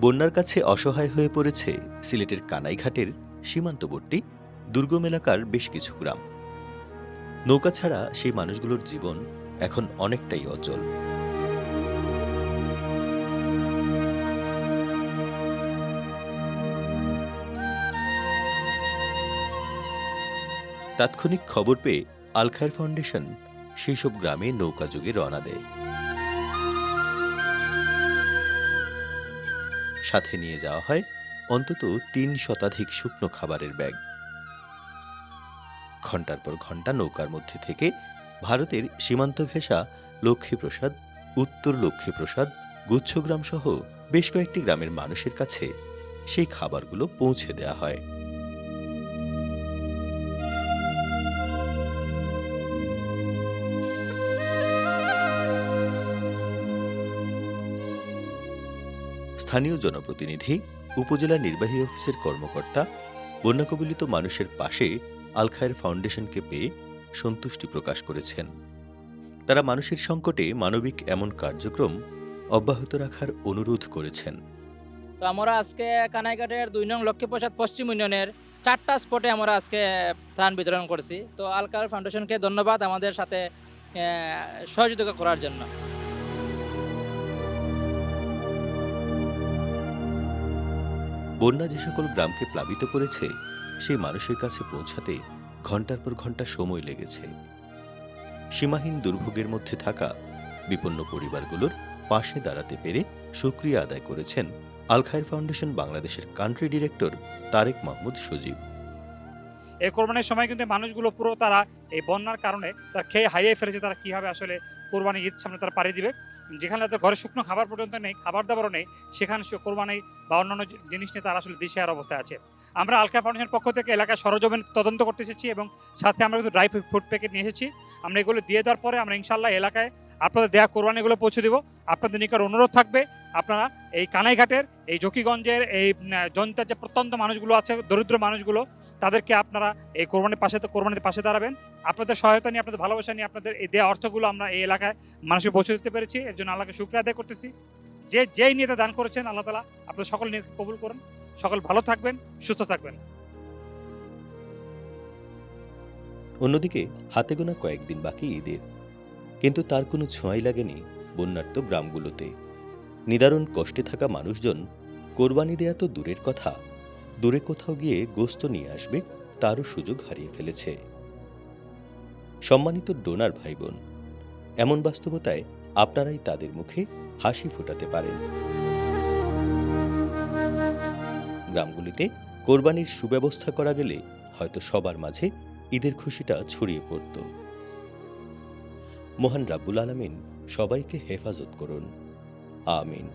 বন্যার কাছে অসহায় হয়ে পড়েছে সিলেটের কানাইঘাটের সীমান্তবর্তী দুর্গম এলাকার বেশ কিছু গ্রাম। নৌকা ছাড়া সেই মানুষগুলোর জীবন এখন অনেকটাই অচল। তাৎক্ষণিক খবর পেয়ে আলখায়ের ফাউন্ডেশন সেই সব গ্রামে নৌকা যোগে রওনা দেয়। সাথে নিয়ে যাওয়া হয়, অন্তত তিন শতাধিক শুকনো খাবারের ব্যাগ। ঘণ্টার পর ঘণ্টা নৌকার মধ্যে থেকে ভারতের সীমান্ত ঘেঁষা লক্ষ্মীপ্রসাদ, উত্তর লক্ষ্মীপ্রসাদ গুচ্ছগ্রাম সহ বেশ কয়েকটি গ্রামের মানুষের কাছে সেই খাবারগুলো পৌঁছে দেওয়া হয়। স্থানীয় জনপ্রতিনিধি, উপজেলা নির্বাহী অফিসের কর্মকর্তা বন্যা কবলিত মানুষের পাশে আলখায়ের ফাউন্ডেশনকে পেয়ে সন্তুষ্টি প্রকাশ করেছেন। তারা মানুষের সংকটে মানবিক এমন কার্যক্রম অব্যাহত রাখার অনুরোধ করেছেন। তো আমরা আজকে কানাইঘাটের দুই নং লক্ষ্মীপ্রসাদ পশ্চিম ইউনিয়নের চারটা স্পটে আমরা আজকে ত্রাণ বিতরণ করছি। তো আলকার ফাউন্ডেশনকে ধন্যবাদ আমাদের সাথে সহযোগিতা করার জন্য। বন্যা যে সকল গ্রামকে প্লাবিত করেছে, সেই মানুষের কাছে পৌঁছাতে ঘণ্টার পর ঘণ্টা সময় লেগেছে। সীমাহীন দুর্ভোগের মধ্যে থাকা বিপন্ন পরিবারগুলোর পাশে দাঁড়াতে পেরে সুক্রিয়া আদায় করেছেন আলখায়ের ফাউন্ডেশন বাংলাদেশের কান্ট্রি ডিরেক্টর তারেক মাহমুদ সজীব। এই কোরবানির সময় কিন্তু মানুষগুলো পুরো তারা এই বন্যার কারণে তারা খেয়ে হারিয়ে ফেলেছে, তারা কীভাবে আসলে কোরবানি ঈদ সামনে তারা পাড়ি দিবে। যেখানে তাদের ঘরে শুকনো খাবার পর্যন্ত নেই, খাবার দাবারও নেই, সেখানে সে কোরবানি বা অন্যান্য জিনিস নিয়ে তারা আসলে দিশেহার অবস্থায় আছে। আমরা আলকা ফাউন্ডেশনের পক্ষ থেকে এলাকায় সরজমিন তদন্ত করতে এসেছি এবং সাথে আমরা কিন্তু ড্রাই ফুড প্যাকেট নিয়ে এসেছি। আমরা এগুলো দিয়ে দেওয়ার পরে আমরা ইনশাল্লাহ এলাকায় আপনাদের দেয়া কোরবানিগুলো পৌঁছে দেবো। আপনাদের নিকট অনুরোধ থাকবে, আপনারা এই কানাইঘাটের, এই জকিগঞ্জের, এই জনতার যে প্রত্যন্ত মানুষগুলো আছে, দরিদ্র মানুষগুলো তাদেরকে আপনারা এই কোরবানির পাশে কোরবানির পাশে দাঁড়াবেন। আপনাদের সহায়তা নিয়ে, আপনাদের ভালোবাসা নিয়ে, আপনাদের এই দেওয়া অর্থগুলো আমরা এই এলাকায় মানুষকে পৌঁছে দিতে পেরেছি। এর জন্য আল্লাহকে শুক্রিয়া আদায় করতেছি। যে যেই নিয়ে দান করেছেন, আল্লাহ তালা আপনাদের সকল নিয়ে কবুল করুন। সকল ভালো থাকবেন, সুস্থ থাকবেন। অন্যদিকে, হাতে গোনা কয়েকদিন বাকি ঈদের। কিন্তু তার কোনো ছোঁয়াই লাগেনি বন্যার্ত গ্রামগুলোতে। নিদারুণ কষ্টে থাকা মানুষজন কোরবানি দেয়া তো দূরের কথা। দূরে কোথাও গিয়ে গোস্ত নিয়ে আসবে, তারও সুযোগ হারিয়ে ফেলেছে। সম্মানিত ডোনার ভাই বোন এমন বাস্তবতায় আপনারাই তাদের মুখে হাসি ফোটাতে পারেন। গ্রামগুলিতে কোরবানির সুব্যবস্থা করা গেলে হয়তো সবার মাঝে ঈদের খুশিটা ছড়িয়ে পড়ত। মহান রাব্বুল আলামিন সবাইকে হেফাজত করুন। আমিন।